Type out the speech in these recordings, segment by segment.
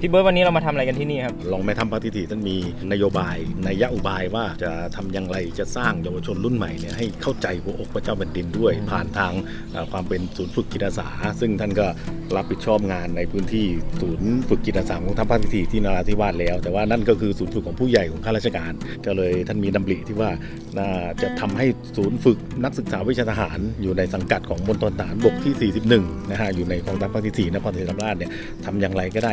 พี่เบิร์ดวันนี้เรามาทำอะไรกันที่นี่ครับ รองแม่ทัพภาคที่สี่ท่านมีนโยบายนัยยะอุบายว่าจะทำอย่างไรจะสร้างเยาวชนรุ่นใหม่เนี่ยให้เข้าใจหัวอกพระเจ้าแผ่นดินด้วย ผ่านทางเอ่อความเป็นศูนย์ฝึกจิตอาสา ซึ่งท่านก็รับผิดชอบงานในพื้นที่ศูนย์ฝึกจิตอาสาของทัพภาคที่สี่ที่นราธิวาสแล้ว แต่ว่านั่นก็คือศูนย์ฝึกของผู้ใหญ่ของข้าราชการ ก็เลยท่านมีดำริที่ว่าน่าจะทำให้ศูนย์ฝึกนักศึกษาวิชาทหาร อยู่ในสังกัดของมณฑลทหารบกที่ 41นะฮะอยู่ในกองทัพภาคที่สี่นครศรีธรรมราชเนี่ยทำอย่างไรก็ได้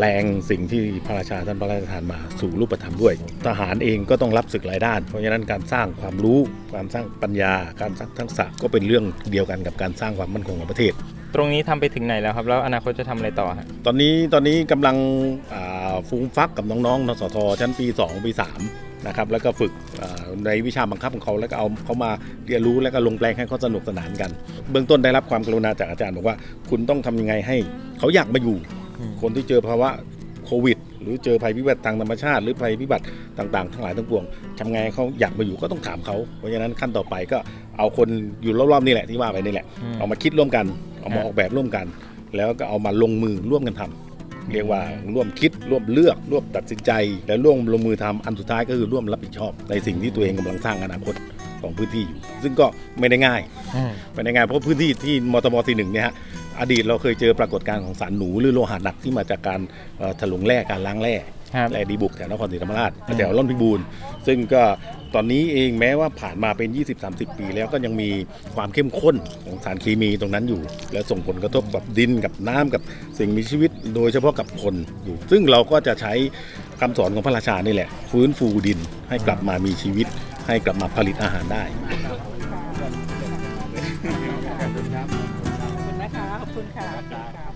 แปลงสิ่งที่พระราชาท่านพระราชทานมาสู่รูปธรรมด้วย ทหารเองก็ต้องรับศึกหลายด้าน เพราะฉะนั้นการสร้างความรู้การสร้างปัญญา การสร้างทักษะก็เป็นเรื่องเดียวกันกับการสร้างความมั่นคงของประเทศ ตรงนี้ทำไปถึงไหนแล้วครับ แล้วอนาคตจะทำอะไรต่อฮะตอนนี้ตอนนี้กำลังอ่าฟูมฟักกับน้องๆนสทชั้นปี 2 ปี 3นะครับแล้วก็ฝึกอ่าในวิชาบังคับของเขาแล้วก็เอาเขามาเรียนรู้แล้วก็ลงแปลงให้เขาสนุกสนานกัน เบื้องต้นได้รับความกรุณาจากอาจารย์บอกว่า คุณต้องทำยังไงให้เขาอยากมาอยู่อืม คนที่เจอภาวะโควิด หรือเจอภัยพิบัติทางธรรมชาติ หรือภัยพิบัติต่างๆ ทั้งหลายทั้งปวงทำไงให้เขาอยากมาอยู่ก็ต้องถามเขาเพราะฉะนั้นขั้นต่อไปก็เอาคนอยู่รอบๆนี่แหละที่ว่าไปนี่แหละอืมเอามาคิดร่วมกันเอามาครับออกแบบร่วมกัน แล้วก็เอามาลงมือร่วมกันทำเรียกว่าร่วมคิดร่วมเลือก ร่วมตัดสินใจ และร่วมลงมือทำอันสุดท้ายก็คือร่วมรับผิดชอบในสิ่งที่ตัวเองกำลังสร้างอนาคต ของพื้นที่อยู่ ซึ่งก็ไม่ได้ง่ายอืมไม่ได้ง่ายเพราะพื้นที่ที่มตมสี่หนึ่งเนี่ยฮะอดีตเราเคยเจอปรากฏการณ์ของสารหนูหรือโลหะหนักที่มาจากการเอ่อถลุงแร่การล้างแร่ครับแร่ดีบุกแถวนครศรีธรรมราชอืมแถวร่อนพิบูลซึ่งก็ตอนนี้เองแม้ว่าผ่านมาเป็น 20-30 ปี แล้วก็ยังมีความเข้มข้นของสารเคมีตรงนั้นอยู่ และส่งผลกระทบกับดินกับน้ำกับสิ่งมีชีวิต โดยเฉพาะกับคนอยู่ ซึ่งเราก็จะใช้คำสอนของพระราชานี่แหละ ฟื้นฟูดินให้กลับมามีชีวิต ให้กลับมาผลิตอาหารได้ ขอบคุณนะคะขอบคุณค่ะ